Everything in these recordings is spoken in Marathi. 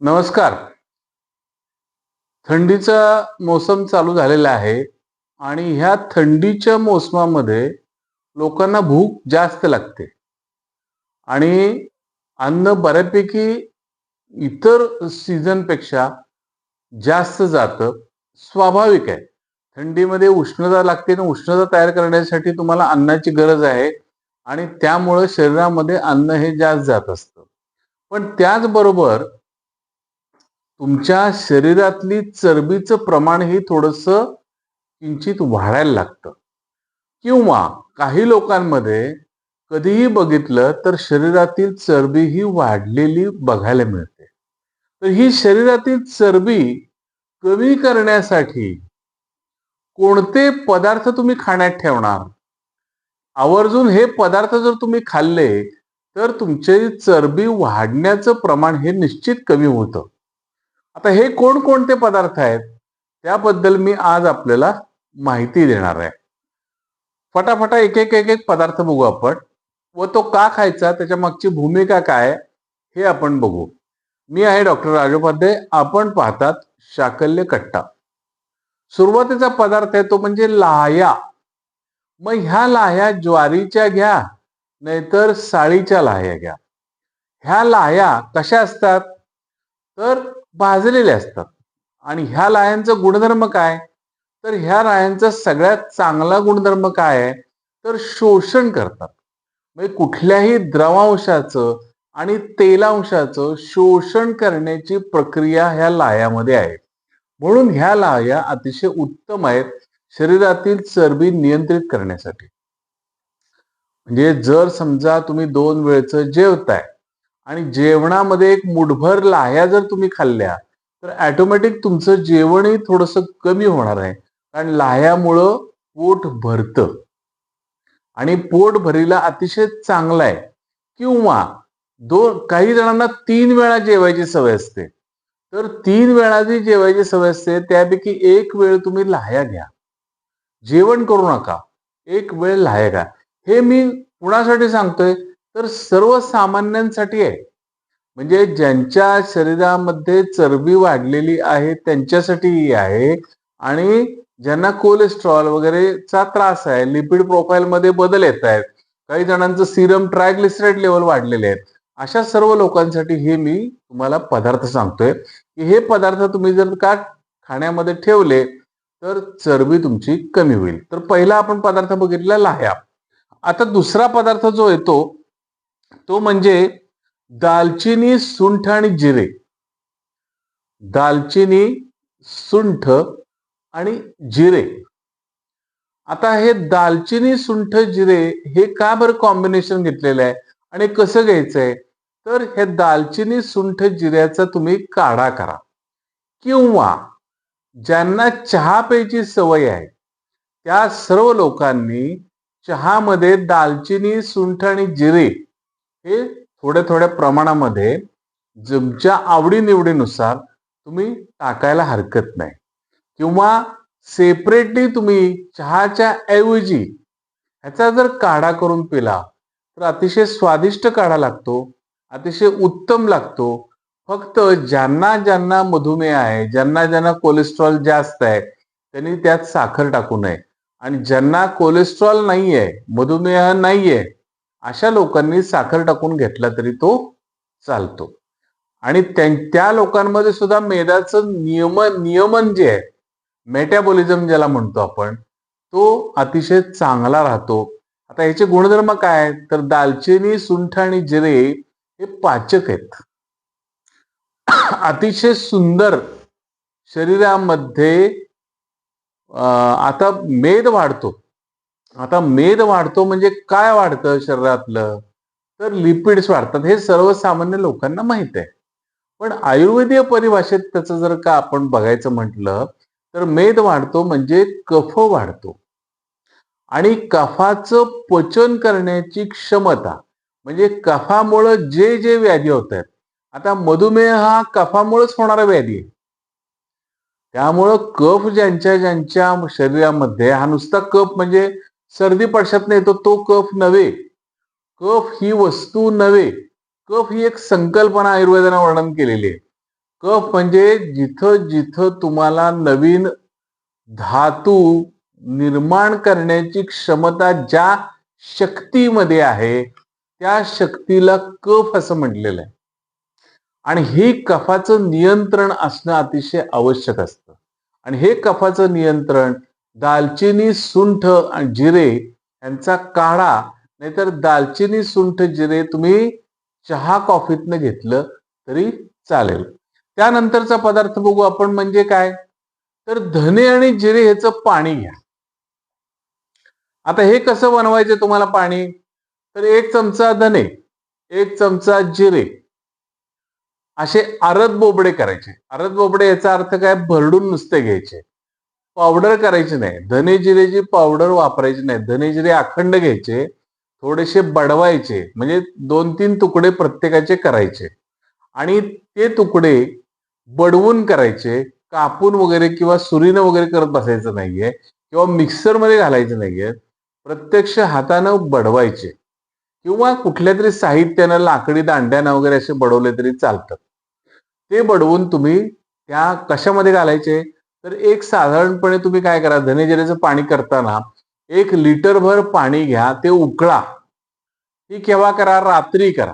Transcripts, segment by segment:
नमस्कार. थंडीचा मोसम चालू झालेला आहे आणि ह्या थंडीच्या मोसमामध्ये लोकांना भूक जास्त लागते. आणि अन्न बऱ्यापैकी इतर सीझनपेक्षा जास्त जातं स्वाभाविक आहे. थंडीमध्ये उष्णता लागते आणि उष्णता तयार करण्यासाठी तुम्हाला अन्नाची गरज आहे आणि त्यामुळं शरीरामध्ये अन्न हे जास्त जात असतं. पण त्याचबरोबर तुमच्या शरीरातली चरबीचं प्रमाण हे थोडस किंचित वाढायला लागतं. किंवा काही लोकांमध्ये कधीही बघितलं तर शरीरातील चरबी ही वाढलेली बघायला मिळते. तर ही शरीरातील चरबी कमी करण्यासाठी कोणते पदार्थ तुम्ही खाण्यात ठेवणार? आवर्जून हे पदार्थ जर तुम्ही खाल्ले तर तुमचे चरबी वाढण्याचं प्रमाण हे निश्चित कमी होतं. आता हे कोणकोणते पदार्थ आहेत? त्याबद्दल मी आज आपल्याला माहिती देणार आहे. फटाफटा एक एक एक एक पदार्थ बघू आपण. व तो का खायचा त्याच्या मागची भूमिका काय हे आपण बघू. मी आहे डॉक्टर राजोपाध्याय आपण पाहतात शाकल्य कट्टा. सुरुवातीचा पदार्थ आहे तो म्हणजे लाह्या. मग ह्या लाह्या ज्वारीच्या घ्या नाहीतर साळीच्या लाह्या घ्या. ह्या लाह्या कशा असतात? तर भाजलेले असतात. आणि ह्या लाह्यांचा गुणधर्म काय? तर ह्या लायांचा सगळ्यात चांगला गुणधर्म काय आहे? तर शोषण करतात. म्हणजे कुठल्याही द्रवांशाचं आणि तेलांशाचं शोषण करण्याची प्रक्रिया ह्या लाह्यामध्ये आहे. म्हणून ह्या लाह्या अतिशय उत्तम आहेत शरीरातील चरबी नियंत्रित करण्यासाठी. म्हणजे जर समजा तुम्ही दोन वेळचं जेवताय आणि जेवणामध्ये एक मुठभर लाह्या जर तुम्ही खाल्ल्या तर ॲटोमॅटिक तुमचं जेवणही थोडस कमी होणार आहे. कारण लाह्यामुळं पोट भरतं. आणि पोट भरीला अतिशय चांगला आहे. किंवा दोन काही जणांना तीन वेळा जेवायची सवय असते. तर तीन वेळा जी जेवायची सवय असते त्यापैकी एक वेळ तुम्ही लाह्या घ्या. जेवण करू नका. एक वेळ लाह्या घ्या. हे मी कुणासाठी सांगतोय? तर सर्वसामान्यांसाठी आहे. म्हणजे ज्यांच्या शरीरामध्ये चरबी वाढलेली आहे त्यांच्यासाठी आहे. आणि ज्यांना कोलेस्ट्रॉल वगैरेचा त्रास आहे लिपिड प्रोफाईलमध्ये बदल येत आहेत. काही जणांचं सिरम ट्रायग्लिसराईड लेवल वाढलेले आहेत. अशा सर्व लोकांसाठी हे मी तुम्हाला पदार्थ सांगतोय. की हे पदार्थ तुम्ही जर का खाण्यामध्ये ठेवले तर चरबी तुमची कमी होईल. तर पहिला आपण पदार्थ बघितला लाह्या. आता दुसरा पदार्थ जो येतो तो म्हणजे दालचिनी सुंठ आणि जिरे. दालचिनी सुंठ आणि जिरे. आता हे दालचिनी सुंठ जिरे हे का बरं कॉम्बिनेशन घेतलेलं आहे आणि कसं घ्यायचंय? तर हे दालचिनी सुंठ जिऱ्याचा तुम्ही काढा करा. किंवा ज्यांना चहा प्यायची सवय आहे त्या सर्व लोकांनी चहामध्ये दालचिनी सुंठ आणि जिरे हे थोड्या थोड्या प्रमाणामध्ये तुमच्या आवडीनिवडीनुसार तुम्ही टाकायला हरकत नाही. किंवा सेपरेटली तुम्ही चहाच्या ऐवजी ह्याचा जर काढा करून पिला तर अतिशय स्वादिष्ट काढा लागतो अतिशय उत्तम लागतो. फक्त ज्यांना ज्यांना मधुमेह आहे ज्यांना ज्यांना कोलेस्ट्रॉल जास्त आहे त्यांनी त्यात साखर टाकू नये. आणि ज्यांना कोलेस्ट्रॉल नाही आहे मधुमेह नाही आहे अशा लोकांनी साखर टाकून घेतला तरी तो चालतो. आणि त्या लोकांमध्ये सुद्धा मेदाचं नियम नियमन जे आहे मेटॅबॉलिझम ज्याला म्हणतो आपण तो अतिशय चांगला राहतो. आता याचे गुणधर्म काय तर दालचिनी सुंठ आणि जिरे हे पाचक आहेत. अतिशय सुंदर शरीरामध्ये आता मेद वाढतो. आता मेद वाढतो म्हणजे काय वाढतं शरीरातलं? तर लिपिड्स वाढतात. हे सर्वसामान्य लोकांना माहीत आहे. पण आयुर्वेदीय परिभाषेत त्याचं जर का आपण बघायचं म्हटलं तर मेद वाढतो म्हणजे कफ वाढतो. आणि कफाचं पचन करण्याची क्षमता म्हणजे कफामुळं जे जे व्याधी होत आहेत. आता मधुमेह हा कफामुळेच होणारा व्याधी आहे. त्यामुळं कफ ज्यांच्या ज्यांच्या शरीरामध्ये हा नुसता कफ म्हणजे सर्दी पडशात येतो तो कफ नव्हे. कफ ही वस्तू नव्हे. कफ ही एक संकल्पना आयुर्वेदाने वर्णन केलेली आहे. कफ म्हणजे जिथं जिथं तुम्हाला नवीन धातू निर्माण करण्याची क्षमता ज्या शक्तीमध्ये आहे त्या शक्तीला कफ असं म्हटलेलं आहे. आणि हे कफाचं नियंत्रण असणं अतिशय आवश्यक असतं. आणि हे कफाचं नियंत्रण दालचिनी सुंठ आणि जिरे यांचा काढा. नाहीतर दालचिनी सुंठ जिरे तुम्ही चहा कॉफीतनं घेतलं तरी चालेल. त्यानंतरचा पदार्थ बघू आपण म्हणजे काय? तर धने आणि जिरे ह्याचं पाणी घ्या. आता हे कसं बनवायचं तुम्हाला पाणी? तर एक चमचा धने एक चमचा जिरे. असे आरद बोबडे करायचे. आरद बोबडे याचा अर्थ काय? भरडून नुसते घ्यायचे. पावडर करायची नाही. धने जिरेची पावडर वापरायची नाही. धने जिरे अखंड घ्यायचे थोडेसे बडवायचे म्हणजे दोन तीन तुकडे प्रत्येकाचे करायचे. आणि ते तुकडे बडवून करायचे कापून वगैरे किंवा सुरीनं वगैरे करत बसायचं नाहीये किंवा मिक्सरमध्ये घालायचं नाहीये. प्रत्यक्ष हातानं बडवायचे. किंवा कुठल्या तरी साहित्यानं लाकडी दांड्यानं वगैरे असे बडवले तरी चालतात ते बडवून तुम्ही त्या कशामध्ये घालायचे? तर एक साधारणपणे तुम्ही काय करा धनेजिऱ्याचं पाणी करताना एक लिटरभर पाणी घ्या ते उकळा. ही केव्हा करा? रात्री करा.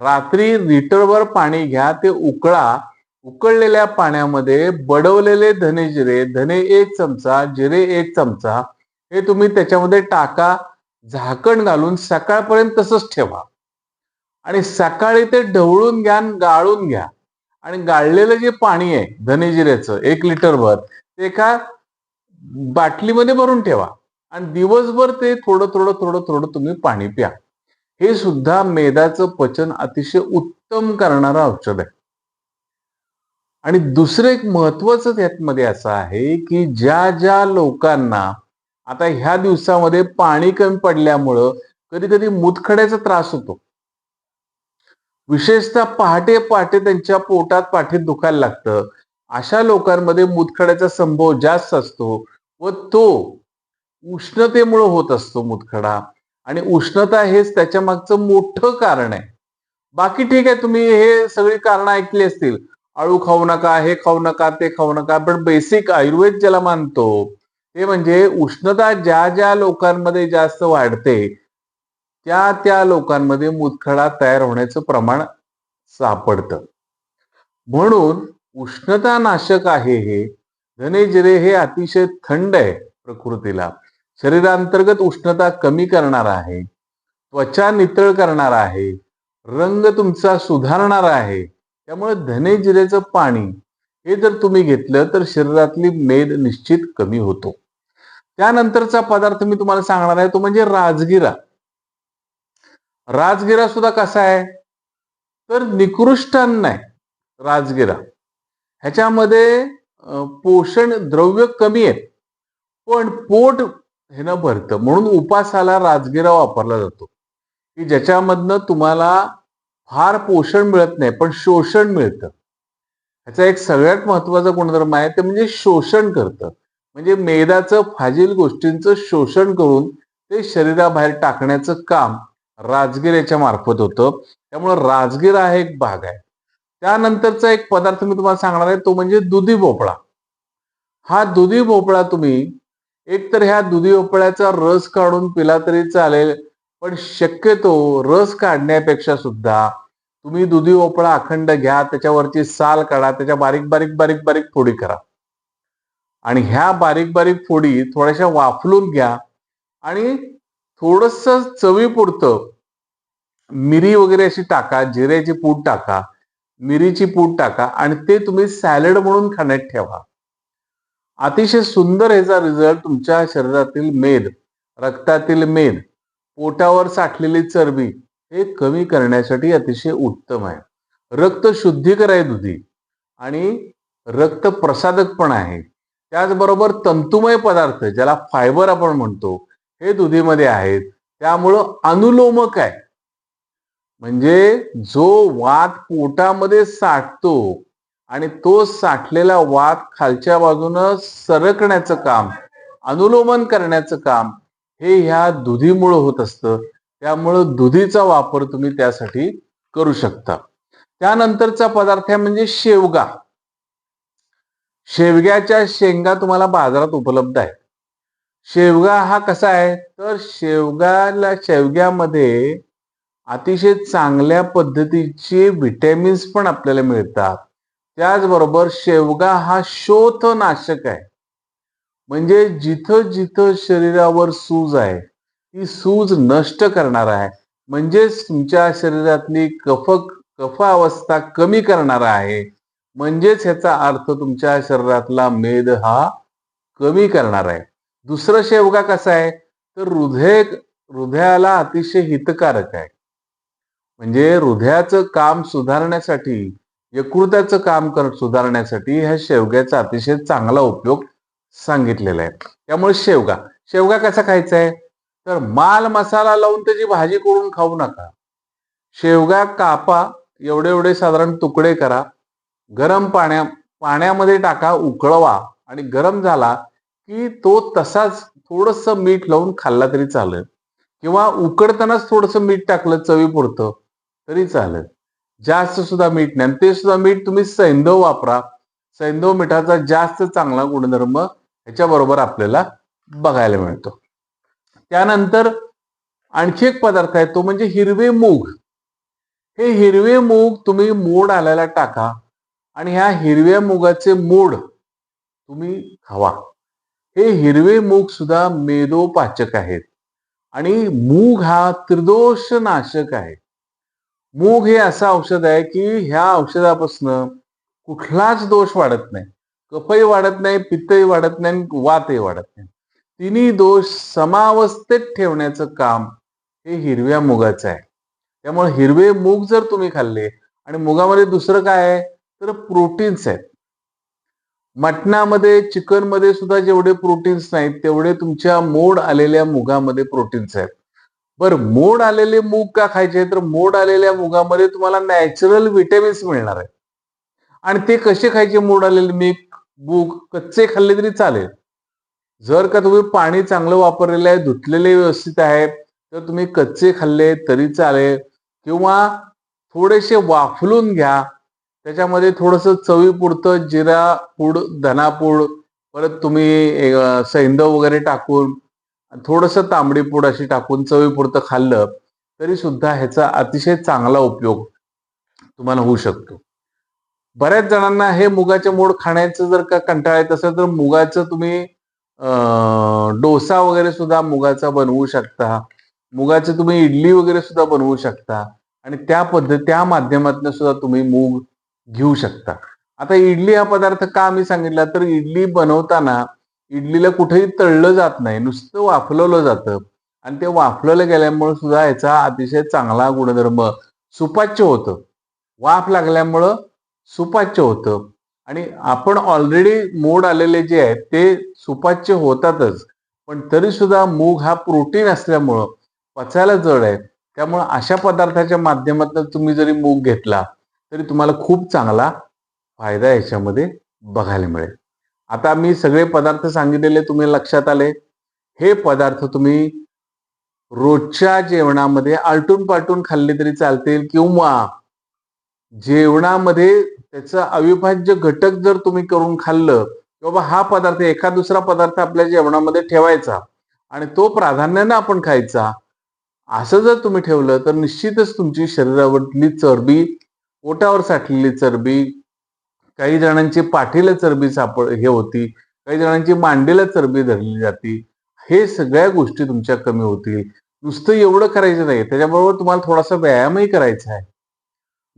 रात्री लिटरभर पाणी घ्या ते उकळा. उकळलेल्या पाण्यामध्ये बडवलेले धने जिरे धने एक चमचा जिरे एक चमचा हे तुम्ही त्याच्यामध्ये टाका झाकण घालून सकाळपर्यंत तसंच ठेवा. आणि सकाळी ते ढवळून घ्या आणि गाळून घ्या. आणि गाळलेलं जे पाणी आहे धनेजिऱ्याचं एक लिटर भर ते एका बाटलीमध्ये भरून ठेवा. आणि दिवसभर ते थोडं थोडं थोडं थोडं तुम्ही पाणी प्या. हे सुद्धा मेदाचं पचन अतिशय उत्तम करणारं औषध आहे. आणि दुसरं एक महत्वाचं त्यातमध्ये असं आहे की ज्या ज्या लोकांना आता ह्या दिवसामध्ये पाणी कमी पडल्यामुळं कधी कधी मुतखड्याचा त्रास होतो. विशेषतः पहाटे पहाटे त्यांच्या पोटात पाठीत दुखायला लागतं. अशा लोकांमध्ये मुतखड्याचा संभव जास्त असतो व तो उष्णतेमुळे होत असतो मुतखडा आणि उष्णता हेच त्याच्या मागचं मोठं कारण आहे. बाकी ठीक आहे तुम्ही हे सगळी कारणं ऐकली असतील. आळू खाऊ नका हे खाऊ नका ते खाऊ नका पण बेसिक आयुर्वेद ज्याला मानतो ते म्हणजे उष्णता ज्या ज्या लोकांमध्ये जास्त वाढते त्या त्या लोकांमध्ये मुतखडा तयार होण्याचं प्रमाण सापडतं. म्हणून उष्णता नाशक आहे हे. धने जिरे हे अतिशय थंड आहे प्रकृतीला. शरीरांतर्गत उष्णता कमी करणार आहे. त्वचा नितळ करणार आहे. रंग तुमचा सुधारणार आहे. त्यामुळे धने जिरेचं पाणी हे जर तुम्ही घेतलं तर शरीरातली मेद निश्चित कमी होतो. त्यानंतरचा पदार्थ मी तुम्हाला सांगणार आहे तो म्हणजे राजगिरा. राजगिरा सुद्धा कसा आहे? तर निकृष्ट अन्न आहे राजगिरा. ह्याच्यामध्ये पोषण द्रव्य कमी आहेत पण पोट हे न भरतं. म्हणून उपासाला राजगिरा वापरला जातो. की ज्याच्यामधनं तुम्हाला फार पोषण मिळत नाही पण शोषण मिळतं. ह्याचा एक सगळ्यात महत्त्वाचा गुणधर्म आहे ते म्हणजे शोषण करतं. म्हणजे मेदाचं फाजील गोष्टींचं शोषण करून ते शरीराबाहेर टाकण्याचं काम राजगिऱ्याच्या मार्फत होतं. त्यामुळं राजगीर हा एक भाग आहे. त्यानंतरचा एक पदार्थ मी तुम्हाला सांगणार आहे तो म्हणजे दुधी भोपळा. हा दुधी भोपळा तुम्ही एक तर ह्या दुधी भोपळ्याचा रस काढून पिला तरी चालेल पण शक्यतो रस काढण्यापेक्षा सुद्धा तुम्ही दुधी भोपळा अखंड घ्या त्याच्यावरची साल काढा त्याच्या बारीक बारीक बारीक बारीक फोडी करा. आणि ह्या बारीक बारीक फोडी थोड्याशा वाफलून घ्या आणि थोडस चवीपुरतं मिरी वगैरे अशी टाका जिऱ्याची पूड टाका मिरीची पूड टाका आणि ते तुम्ही सॅलड म्हणून खाण्यात ठेवा. अतिशय सुंदर ह्याचा रिझल्ट तुमच्या शरीरातील मेद रक्तातील मेद पोटावर साठलेली चरबी हे कमी करण्यासाठी अतिशय उत्तम आहे. रक्त शुद्धीकर आहे दुधी आणि रक्त प्रसादक पण आहे. त्याचबरोबर तंतुमय पदार्थ ज्याला फायबर आपण म्हणतो हे दुधीमध्ये आहेत. त्यामुळं अनुलोमक आहे. म्हणजे जो वात पोटामध्ये साठतो आणि तो साठलेला वात खालच्या बाजूनं सरकण्याचं काम अनुलोमन करण्याचं काम हे ह्या दुधीमुळं होत असतं. त्यामुळं दुधीचा वापर तुम्ही त्यासाठी करू शकता. त्यानंतरचा पदार्थ आहे म्हणजे शेवगा. शेवग्याच्या शेंगा तुम्हाला बाजारात उपलब्ध आहे शेवगा हा कसा आहे? तर शेवगाला शेवग्यामध्ये अतिशय चांगल्या पद्धतीचे व्हिटॅमिन्स पण आपल्याला मिळतात. त्याचबरोबर शेवगा हा शोथनाशक आहे. म्हणजे जिथं जिथं शरीरावर सूज आहे ती सूज नष्ट करणार आहे. म्हणजेच तुमच्या शरीरातली कफ कफ अवस्था कमी करणार आहे. म्हणजेच ह्याचा अर्थ तुमच्या शरीरातला मेद हा कमी करणार आहे. दुसरं शेवगा कसा आहे? तर हृदय हृदयाला अतिशय हितकारक आहे. म्हणजे हृदयाचं काम सुधारण्यासाठी यकृताचं काम कर सुधारण्यासाठी ह्या शेवग्याचा अतिशय चांगला उपयोग सांगितलेला आहे. त्यामुळे शेवगा. शेवगा कसा खायचा आहे? तर माल मसाला लावून त्याची भाजी करून खाऊ नका. शेवगा कापा एवढे एवढे साधारण तुकडे करा. गरम पाण्या पाण्यामध्ये टाका उकळवा आणि गरम झाला की तो तसाच थोडस मीठ लावून खाल्ला तरी चालेल. किंवा उकडतानाच थोडस मीठ टाकलं चवीपुरतं तरी चालेल. जास्त सुद्धा मीठ नाही. ते सुद्धा मीठ तुम्ही सैंधव वापरा. सैंधव मिठाचा जास्त चांगला गुणधर्म ह्याच्याबरोबर आपल्याला बघायला मिळतो. त्यानंतर आणखी एक पदार्थ आहे तो म्हणजे हिरवे मूग. हे हिरवे मूग तुम्ही मोड आल्याला टाका आणि ह्या हिरव्या मुगाचे मोड तुम्ही खावा. हे हिरवे मूग सुद्धा मेदोपाचक आहेत. आणि मूग हा त्रिदोष नाशक आहे. मूग हे असं औषध आहे की ह्या औषधापासून कुठलाच दोष वाढत नाही. कफही वाढत नाही पित्तही वाढत नाही वातही वाढत नाही. तिन्ही दोष समावस्थेत ठेवण्याचं काम हे हिरव्या मुगाचं आहे. त्यामुळे हिरवे मूग जर तुम्ही खाल्ले आणि मुगामध्ये दुसरं काय आहे? तर प्रोटीन्स आहेत. मटणामध्ये चिकनमध्ये सुद्धा जेवढे प्रोटीन्स नाहीत तेवढे तुमच्या मोड आलेल्या मुगामध्ये प्रोटीन्स आहेत. बर मोड आलेले मूग का खायचे? तर मोड आलेल्या मुगामध्ये तुम्हाला नॅचरल विटॅमिन्स मिळणार आहेत. आणि ते कसे खायचे मोड आलेले? मीग मूग कच्चे खाल्ले तरी चालेल. जर का तुम्ही पाणी चांगलं वापरलेलं आहे धुतलेले व्यवस्थित आहे तर तुम्ही कच्चे खाल्ले तरी चालेल. किंवा थोडेसे वाफलून घ्या त्याच्यामध्ये थोडस चवीपुरतं जिरा पूड धनापूड परत तुम्ही सैंदव वगैरे टाकून थोडस तांबडी पूड अशी टाकून चवीपुरतं खाल्लं तरी सुद्धा ह्याचा अतिशय चांगला उपयोग तुम्हाला होऊ शकतो. बऱ्याच जणांना हे मुगाचे मोड खाण्याचं जर का कंटाळा येत असेल तर मुगाचं तुम्ही डोसा वगैरे सुद्धा मुगाचा बनवू शकता. मुगाचे तुम्ही इडली वगैरे सुद्धा बनवू शकता. आणि त्या पद्धत त्या माध्यमातून सुद्धा तुम्ही मूग घेऊ शकता. आता इडली हा पदार्थ का मी सांगितला? तर इडली बनवताना इडलीला कुठेही तळलं जात नाही. नुसतं वाफलवलं जातं. आणि ते वाफलवलं गेल्यामुळे सुद्धा याचा अतिशय चांगला गुणधर्म सुपाच्य होतं. वाफ लागल्यामुळं सुपाच्य होतं. आणि आपण ऑलरेडी मोड आलेले जे आहेत ते सुपाच्य होतातच. पण तरी सुद्धा मूग हा प्रोटीन असल्यामुळं पचायला जड आहे. त्यामुळं अशा पदार्थाच्या माध्यमातून तुम्ही जरी मूग घेतला तरी तुम्हाला खूप चांगला फायदा याच्यामध्ये बघायला मिळेल. आता मी सगळे पदार्थ सांगितलेले तुम्ही लक्षात आले. हे पदार्थ तुम्ही रोजच्या जेवणामध्ये आलटून पालटून खाल्ले तरी चालतील किंवा जेवणामध्ये त्याचा अविभाज्य घटक जर तुम्ही करून खाल्लं बाबा हा पदार्थ एखाद दुसरा पदार्थ आपल्या जेवणामध्ये ठेवायचा आणि तो प्राधान्यानं आपण खायचा असं जर तुम्ही ठेवलं तर निश्चितच तुमची शरीरावरली चरबी पोटावर साठलेली चरबी काही जणांची पाठीला चरबी सापड हे होती काही जणांची मांडीला चरबी धरली जाते हे सगळ्या गोष्टी तुमच्या कमी होतील. नुसतं एवढं करायचं नाही त्याच्याबरोबर तुम्हाला थोडासा व्यायामही करायचा आहे.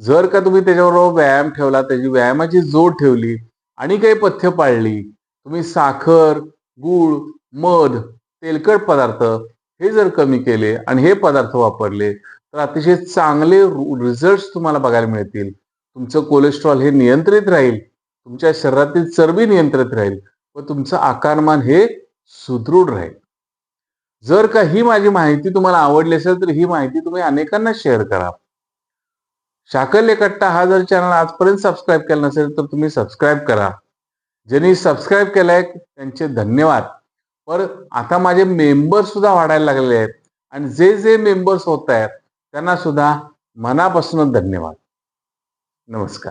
जर का तुम्ही त्याच्याबरोबर व्यायाम ठेवला त्याची व्यायामाची जोड ठेवली आणि काही पथ्य पाळली तुम्ही साखर गूळ मध तेलकट पदार्थ हे जर कमी केले आणि हे पदार्थ वापरले तर अतिशय चांगले रिझल्ट तुम्हाला बघायला मिळतील. तुमचं कोलेस्ट्रॉल हे नियंत्रित राहील. तुमच्या शरीरातील चरबी नियंत्रित राहील व तुमचं आकारमान हे सुदृढ राहील. जर का ही माझी माहिती तुम्हाला आवडली असेल तर ही माहिती तुम्ही अनेकांना शेअर करा. शाकल्य कट्टा हा जर चॅनल आजपर्यंत सबस्क्राईब केला नसेल तर तुम्ही सबस्क्राईब करा. ज्यांनी सबस्क्राईब केलाय त्यांचे धन्यवाद. पर आता माझे मेंबर्स सुद्धा वाढायला लागलेले आहेत. आणि जे जे मेंबर्स होत आहेत त्यांना सुद्धा मनापासून धन्यवाद. नमस्कार.